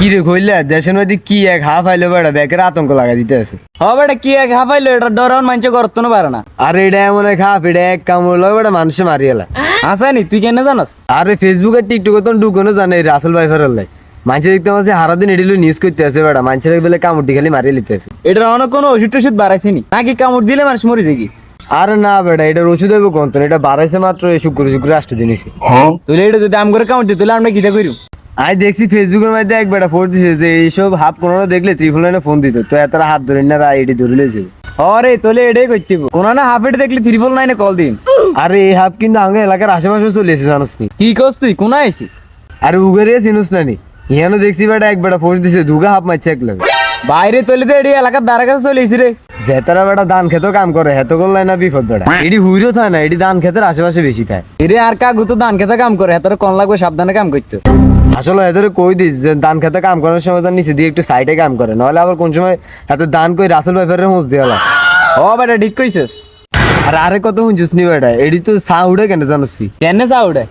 কি রে কইলা? দেশের মধ্যে কি এক হাফ আইলো বেড়া? বেকের আতঙ্ক লাগা দিতে আছে। হ বেটা কি এক হাফাইলো এটা ডরান মানছে করতো না পারে না। আরে এটা এমন এক হাফ এটা এক কামড় লয় বেড়া মানুষে মারিয়েলা হাসানি তুই কেন জানাস? আরে ফেসবুক আর টিকটক তো ঢুকনো জানে রাসেল ভাইফার লাই মানুষে দেখতে পাচ্ছি হারাদিন এডিলো নিউজ করতে আছে বেড়া। মানুষের বেলে কামড়টি খালি মারিয়ে লিতে আছে। এটার অনেক কোনো ওষুধ টষুধ বাড়াইছিনি নাকি কামড় দিলে মানুষ মরে যায় কি? আরে না বেড়া এটার ওষুধ হইব কোন এটা বাড়াইছে মাত্র এই শুক্র শুক্র আসতে দিনেছি তুই এটা যদি আম করে কামড় দিতে আমরা কিতা করি আমি দেখছি ফেসবুকের মধ্যে এক বেটা ফোন দিছে যে এইসব হাফ কোনো দেখলে ত্রিফুল লাইনে ফোন দিত। তো এত হাত ধরে না এটি ধরে লেছে। অরে তোলে এটাই করতে কোন না হাফ এটে দেখলে ত্রিপল নাইনে কল দিন। আরে এই হাফ কিন্তু আমাদের এলাকার আশেপাশে চলে এসেছে জানোস নি। কি কস তুই? কোন আইসি? আরে উগারিয়া চিনুস না নি। ইহানো দেখছি বেটা এক বেটা ফোর্স দিছে দুগা হাফ মারছে এক লাগে। বাইরে তোলে তো এটি এলাকার দ্বারা কাছে চলে এসি রে। জেতারা বেটা ধান খেতেও কাম করে হেতো করলে না বিপদ বেটা। এটি হুইরও থাকে না এটি ধান খেতের আশেপাশে বেশি থাকে এরে আর কাকু তো ধান খেতে কাম করে হেতার কোন লাগবে সাবধানে কাম করতো। আসলে এদের কই দিস যে ধান খেতে কাম করার সময় তার নিচে দিয়ে একটু সাইডে কাম করে। নাহলে আবার কোন সময় এত ধান কই রাসেল ভাইফারের হুঁস দিয়ে ও বেটা ঠিক কইছিস। আর আরে কত হুঁজুস নি বেটা এটি তো সা উড়ে কেন জানোসি? কেন যা উড়ে?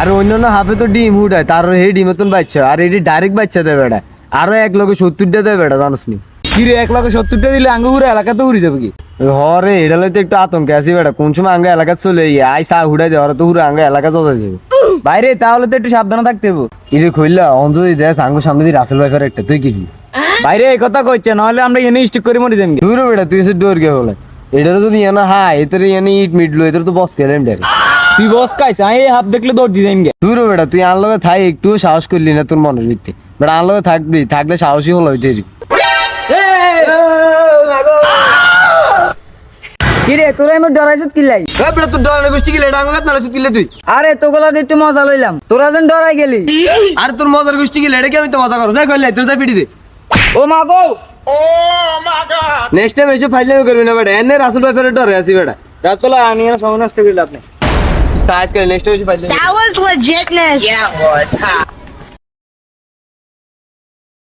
আর অন্যান্য হাফে তো ডিম উঠায় তার সেই ডিমের তো বাচ্চা আর এটি ডাইরেক্ট বাচ্চা দেয় বেটা। আরও এক লোকে সত্তরটা দেয় বেটা জানোস নি কি রে এক লাখ সত্তরটা দিলে আঙ্গু উড়ে এলাকাতে উড়ে যাবে কি? হরে এটা তো একটু আতঙ্কে আছি বেটা কোন সময় আঙ্গা এলাকা চলে আই সা উড়াই দেয় ওরা তো পুরো আঙ্গা এলাকা চলে যাবে। বাইরে তাহলে তো একটু সাবধানে থাকতে হবে ইরে খুললা অঞ্জলি দেয় আঙ্গু সামনে দিয়ে রাসেল ভাইফার একটা তুই কি বাইরে এই কথা কইছে নাহলে আমরা এনে স্টিক করে মরে যাবি তুই বেটা তুই এসে ডোর গে বলে। এটারও তো নিয়ে না হ্যাঁ এটার ইয়ানে ইট মিটলো এটার তো বস খেলেন ডারে তুই বস খাইছ আমি হাফ দেখলে দৌড় দিয়ে যাইম গে তুই রে বেটা তুই আনলগে থাই একটু সাহস করলি না তোর মনের ভিত্তি। বেটা আনলগে থাকবি থাকলে সাহসী হলো ওইটাই কিরে তোরা এমন ডরাইছত কি লাই বেটা তোর ডরানো গোষ্ঠী গেলে এটা আমাকে নালে সুতিলে তুই? আরে তোগুলোকে একটু মজা লইলাম। তোরা যেন ডরাই গেলি। আর তোর মজার গোষ্ঠী গেলে এটা কি আমি তো মজা করো যাই করলে তোর যাই পিটি দে। ও মা গো! নেক্সট টাইম এসে ফাইজলামি করবি না বেটা। এনে রাসেল ভাই ফেরে ডরে আসি বেটা। সময় নষ্ট করলে আপনি সাইজ করে নেক্সট টাইম এসে ফাইজলামি That was legitness. Yeah, it was.